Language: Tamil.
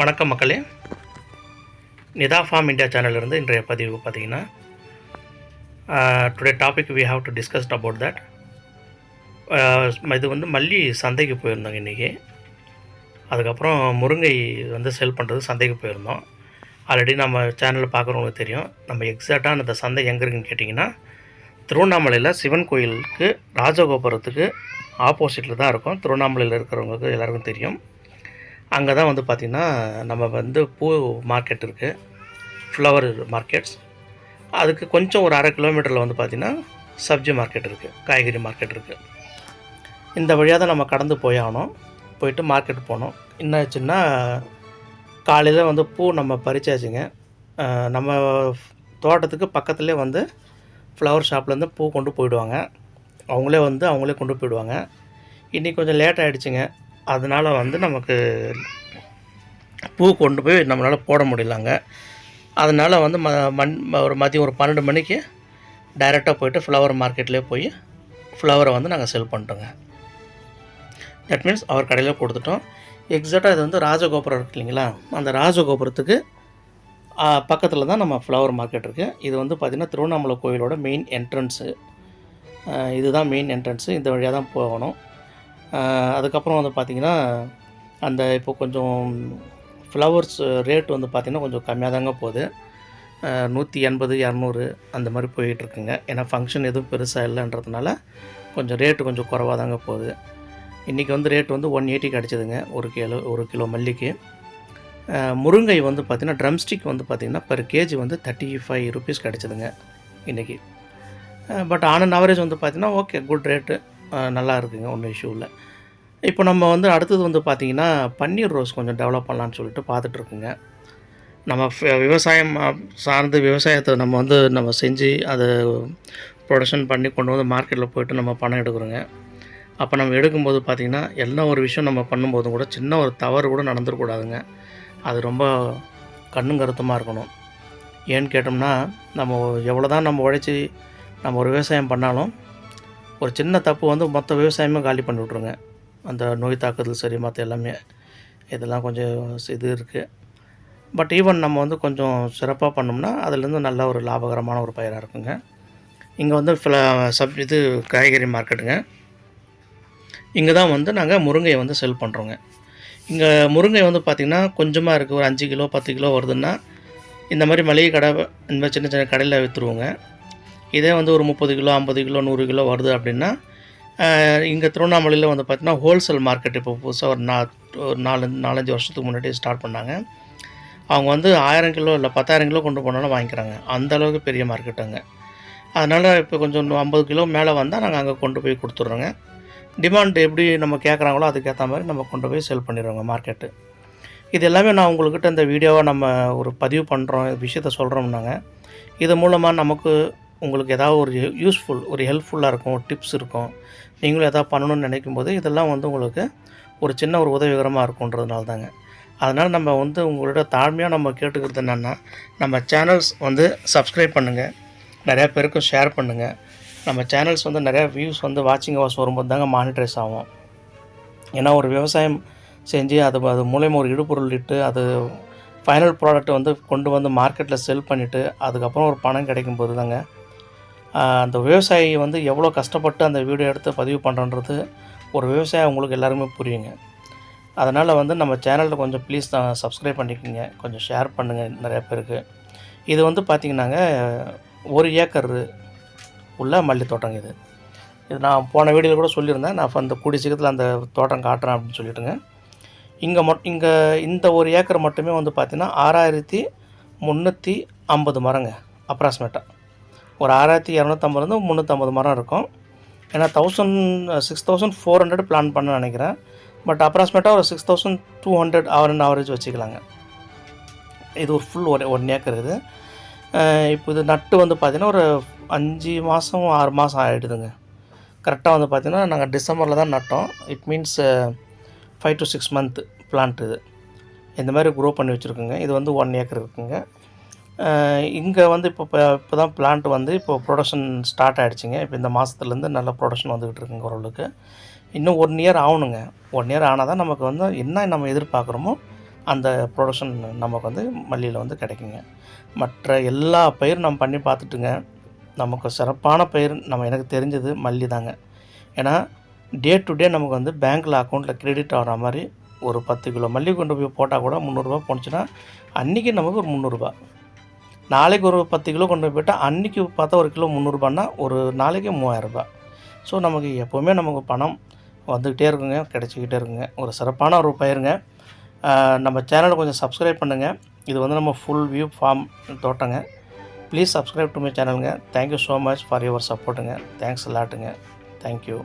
வணக்கம் மக்களே. நிதா ஃபார்ம் இந்தியா சேனலிருந்து இன்றைய பதிவு பார்த்தீங்கன்னா today topic we have to discussed about that இது வந்து மல்லி சந்தைக்கு போயிருந்தோங்க இன்றைக்கி அதுக்கப்புறம் முருங்கை வந்து செல் பண்ணுறது சந்தைக்கு போயிருந்தோம். ஆல்ரெடி நம்ம சேனலில் பார்க்குறவங்களுக்கு தெரியும். நம்ம எக்ஸாக்டாக அந்த சந்தை எங்கே இருக்குன்னு கேட்டிங்கன்னா திருவண்ணாமலையில் சிவன் கோயிலுக்கு ராஜகோபுரத்துக்கு ஆப்போசிட்டில் தான் இருக்கும். திருவண்ணாமலையில் இருக்கிறவங்களுக்கு எல்லாருக்கும் தெரியும். அங்கே தான் வந்து பார்த்திங்கன்னா நம்ம வந்து பூ மார்க்கெட் இருக்குது ஃப்ளவர் மார்க்கெட்ஸ் அதுக்கு கொஞ்சம் ஒரு அரை கிலோமீட்டரில் வந்து பார்த்திங்கன்னா சப்ஜி மார்க்கெட் இருக்குது காய்கறி மார்க்கெட் இருக்குது இந்த வழியாக தான் நம்ம கடந்து போயாகணும் போயிட்டு மார்க்கெட் போனோம் என்ன ஆச்சுன்னா காலையில் வந்து பூ நம்ம பறிச்சாச்சுங்க. நம்ம தோட்டத்துக்கு பக்கத்துலேயே வந்து ஃப்ளவர் ஷாப்லேருந்து பூ கொண்டு போயிடுவாங்க. அவங்களே வந்து அவங்களே கொண்டு போயிடுவாங்க. இன்றைக்கி கொஞ்சம் லேட் ஆகிடுச்சிங்க அதனால் வந்து நமக்கு பூ கொண்டு போய் நம்மளால் போட முடியலங்க. அதனால் வந்து ம மண் ஒரு மதியம் ஒரு பன்னெண்டு மணிக்கு டைரெக்டாக போயிட்டு ஃப்ளவர் மார்க்கெட்லேயே போய் ஃப்ளவரை வந்து நாங்கள் செல் பண்ணிட்டோங்க. தட் மீன்ஸ் அவர் கடையில் கொடுத்துட்டோம். எக்ஸாக்டாக இது வந்து ராஜகோபுரம் இருக்கு இல்லைங்களா? அந்த ராஜகோபுரத்துக்கு பக்கத்தில் தான் நம்ம ஃப்ளவர் மார்க்கெட் இருக்குது இது வந்து பார்த்திங்கன்னா திருவண்ணாமலை கோயிலோட மெயின் என்ட்ரன்ஸு இதுதான் மெயின் என்ட்ரன்ஸு இந்த வழியாக தான் போகணும். அதுக்கப்புறம் வந்து பார்த்திங்கன்னா அந்த இப்போ கொஞ்சம் ஃப்ளவர்ஸ் ரேட் வந்து பார்த்திங்கன்னா கொஞ்சம் கம்மியாக தாங்க போகுது. நூற்றி எண்பது இரநூறு அந்த மாதிரி போயிட்டுருக்குங்க ஏன்னா ஃபங்க்ஷன் எதுவும் பெருசாக இல்லைன்றதுனால கொஞ்சம் ரேட்டு கொஞ்சம் குறவாக தாங்க போகுது. இன்றைக்கி வந்து ரேட் வந்து ஒன் எயிட்டி கிடச்சிதுங்க ஒரு கிலோ ஒரு கிலோ மல்லிக்கு. முருங்கை வந்து பார்த்திங்கன்னா ட்ரம்ஸ்டிக் வந்து பார்த்திங்கன்னா பெர் கேஜி வந்து தேர்ட்டி ஃபைவ் ருபீஸ் கிடச்சிதுங்க இன்றைக்கி பட் ஆன் அண்ட் ஆவரேஜ் வந்து பார்த்திங்கன்னா ஓகே குட் ரேட்டு நல்லா இருக்குங்க ஒன்றும் இஷ்யூ இல்லை. இப்போ நம்ம வந்து அடுத்தது வந்து பார்த்திங்கன்னா பன்னீர் ரோஸ் கொஞ்சம் டெவலப் பண்ணலான்னு சொல்லிட்டு பார்த்துட்ருக்குங்க. நம்ம விவசாயம் சார்ந்து விவசாயத்தை நம்ம வந்து நம்ம செஞ்சு அதை ப்ரொடக்ஷன் பண்ணி கொண்டு வந்து மார்க்கெட்டில் போயிட்டு நம்ம பணம் எடுக்கிறோங்க. அப்போ நம்ம எடுக்கும்போது பார்த்திங்கன்னா எல்லா ஒரு விஷயம் நம்ம பண்ணும்போதும் கூட சின்ன ஒரு தவறு கூட நடந்துடக்கூடாதுங்க. அது ரொம்ப கண்ணும் கருத்துமாக இருக்கணும். ஏன்னு கேட்டோம்னா நம்ம எவ்வளோ தான் நம்ம உழைச்சி நம்ம ஒரு விவசாயம் பண்ணாலும் ஒரு சின்ன தப்பு வந்து மொத்த விவசாயமே காலி பண்ணி விட்ருங்க அந்த நோய் தாக்குதல் சரி மற்ற எல்லாமே இதெல்லாம் கொஞ்சம் இது இருக்குது பட் ஈவன் நம்ம வந்து கொஞ்சம் சிறப்பாக பண்ணோம்னா அதுலேருந்து நல்ல ஒரு லாபகரமான ஒரு பயிராக இருக்குங்க. இங்கே வந்து ஃபில சப் இது காய்கறி மார்க்கெட்டுங்க. இங்கே தான் வந்து நாங்கள் முருங்கையை வந்து செல் பண்ணுறோங்க இங்கே முருங்கை வந்து பார்த்திங்கன்னா கொஞ்சமாக இருக்குது ஒரு அஞ்சு கிலோ பத்து கிலோ வருதுன்னா இந்த மாதிரி மளிகை கடை இந்த மாதிரி சின்ன சின்ன கடையில் விற்றுருவோங்க இதே வந்து ஒரு முப்பது கிலோ ஐம்பது கிலோ நூறு கிலோ வருது அப்படின்னா இங்கே திருவண்ணாமலையில் வந்து பார்த்திங்கன்னா ஹோல்சேல் மார்க்கெட் இப்போ புதுசாக ஒரு நா ஒரு நாலு நாலஞ்சு வருஷத்துக்கு முன்னாடி ஸ்டார்ட் பண்ணாங்க. அவங்க வந்து ஆயிரம் கிலோ இல்லை பத்தாயிரம் கிலோ கொண்டு போனாலும் வாங்கிக்கிறாங்க. அந்த அளவுக்கு பெரிய மார்க்கெட்டுங்க அதனால் இப்போ கொஞ்சம் ஐம்பது கிலோ மேலே வந்தால் நாங்கள் அங்கே கொண்டு போய் கொடுத்துட்றோங்க. டிமாண்ட் எப்படி நம்ம கேட்குறாங்களோ அதுக்கேற்ற மாதிரி நம்ம கொண்டு போய் செல் பண்ணிடுறோங்க மார்க்கெட்டு இது எல்லாமே நான் உங்கள்கிட்ட இந்த வீடியோவை நம்ம ஒரு பதிவு பண்ணுறோம் விஷயத்த சொல்கிறோம்னாங்க இது மூலமாக நமக்கு உங்களுக்கு ஏதாவது ஒரு யூஸ்ஃபுல் ஒரு ஹெல்ப்ஃபுல்லாக இருக்கும் டிப்ஸ் இருக்கும் நீங்களும் எதாவது பண்ணணும்னு நினைக்கும் போது இதெல்லாம் வந்து உங்களுக்கு ஒரு சின்ன ஒரு உதவிகரமாக இருக்குன்றதுனால தாங்க அதனால் நம்ம வந்து உங்களோட தாழ்மையாக நம்ம கேட்டுக்கிறது என்னென்னா நம்ம சேனல்ஸ் வந்து சப்ஸ்கிரைப் பண்ணுங்கள் நிறையா பேருக்கும் ஷேர் பண்ணுங்கள் நம்ம சேனல்ஸ் வந்து நிறையா வியூஸ் வந்து வாட்சிங் ஹவர்ஸ் வரும்போது தாங்க மானிட்ரைஸ் ஆகும். ஏன்னா ஒரு விவசாயம் செஞ்சு அது அது மூலயமா ஒரு இடுபொருள் இட்டு அது ஃபைனல் ப்ராடக்ட் வந்து கொண்டு வந்து மார்க்கெட்டில் செல் பண்ணிவிட்டு அதுக்கப்புறம் ஒரு பணம் கிடைக்கும் போது தாங்க அந்த விவசாயி வந்து எவ்வளோ கஷ்டப்பட்டு அந்த வீடியோ எடுத்து பதிவு பண்ணுறன்றது ஒரு விவசாயம் உங்களுக்கு எல்லாருமே புரியுங்க. அதனால் வந்து நம்ம சேனலில் கொஞ்சம் ப்ளீஸ் தான் சப்ஸ்கிரைப் பண்ணிக்கோங்க. கொஞ்சம் ஷேர் பண்ணுங்கள் நிறைய பேருக்கு. இது வந்து பார்த்திங்கன்னாங்க ஒரு ஏக்கர் உள்ள மல்லி தோட்டம் இது. இது நான் போன வீடியோவில் கூட சொல்லியிருந்தேன். நான் அந்த கூடிய சீக்கிரத்தில் அந்த தோட்டம் காட்டுறேன் அப்படின்னு சொல்லிட்டுங்க. இங்கே மட் இங்கே இந்த ஒரு ஏக்கர் மட்டுமே வந்து பார்த்திங்கன்னா ஆறாயிரத்தி முந்நூற்றி ஐம்பது மரங்க அப்ராக்சிமேட்டாக ஒரு ஆறாயிரத்தி இரநூத்தம்பதுலேருந்து முந்நூற்றம்பது மரம் இருக்கும். ஏன்னா thousand six thousand four hundred plan பண்ண நினைக்கிறேன். பட் அப்ராக்சிமேட்டாக ஒரு சிக்ஸ் தௌசண்ட் டூ ஹண்ட்ரட் அவர் ஆவரேஜ் வச்சுக்கலாங்க. இது ஒரு ஃபுல் ஒன் ஒன் ஏக்கர் இது. இப்போ இது நட்டு வந்து பார்த்திங்கன்னா ஒரு அஞ்சு மாதம் ஆறு மாதம் ஆகிடுதுங்க கரெக்டாக வந்து பார்த்திங்கன்னா நாங்கள் டிசம்பரில் தான் நட்டோம். It means five to six month plant இது. இந்த மாதிரி க்ரோ பண்ணி வச்சுருக்குங்க. இது வந்து ஒன் ஏக்கர் இருக்குங்க. இங்கே வந்து இப்போ இப்போ இப்போ தான் பிளான்ட் வந்து இப்போ ப்ரொடக்ஷன் ஸ்டார்ட் ஆகிடுச்சிங்க இப்போ இந்த மாதத்துலேருந்து நல்ல ப்ரொடக்ஷன் வந்துக்கிட்டு இருக்குங்க ஓரளவுக்கு. இன்னும் ஒன் இயர் ஆகணுங்க. ஒன் இயர் ஆனால் தான் நமக்கு வந்து என்ன நம்ம எதிர்பார்க்குறோமோ அந்த ப்ரொடக்ஷன் நமக்கு வந்து மல்லியில் வந்து கிடைக்குங்க. மற்ற எல்லா பயிரும் நம்ம பண்ணி பார்த்துட்டுங்க. நமக்கு சிறப்பான பயிர் நம்ம எனக்கு தெரிஞ்சது மல்லி தாங்க. ஏன்னா டே டு டே நமக்கு வந்து பேங்க்கில் அக்கௌண்ட்டில் கிரெடிட் ஆகிற மாதிரி ஒரு பத்து கிலோ மல்லி கொண்டு போய் போட்டால் கூட முந்நூறுரூவா போணுச்சுன்னா அன்றைக்கி நமக்கு ஒரு முந்நூறுரூபா நாளைக்கு ஒரு பத்து கிலோ கொண்டு போய் போயிட்டால் அன்றைக்கி பார்த்தா ஒரு கிலோ முந்நூறுபான்னா ஒரு நாளைக்கு மூவாயிரரூபா ஸோ நமக்கு எப்போவுமே நமக்கு பணம் வந்துக்கிட்டே இருக்குங்க கிடச்சிக்கிட்டே இருக்குங்க. ஒரு சிறப்பான ஒரு பயிருங்க. நம்ம சேனலை கொஞ்சம் சப்ஸ்கிரைப் பண்ணுங்கள் இது வந்து நம்ம ஃபுல் வியூ ஃபார்ம் தோட்டங்க. Please subscribe to my சேனலுங்க thank you so much for your சப்போர்ட்டுங்க thanks லாட்டுங்க தேங்க்யூ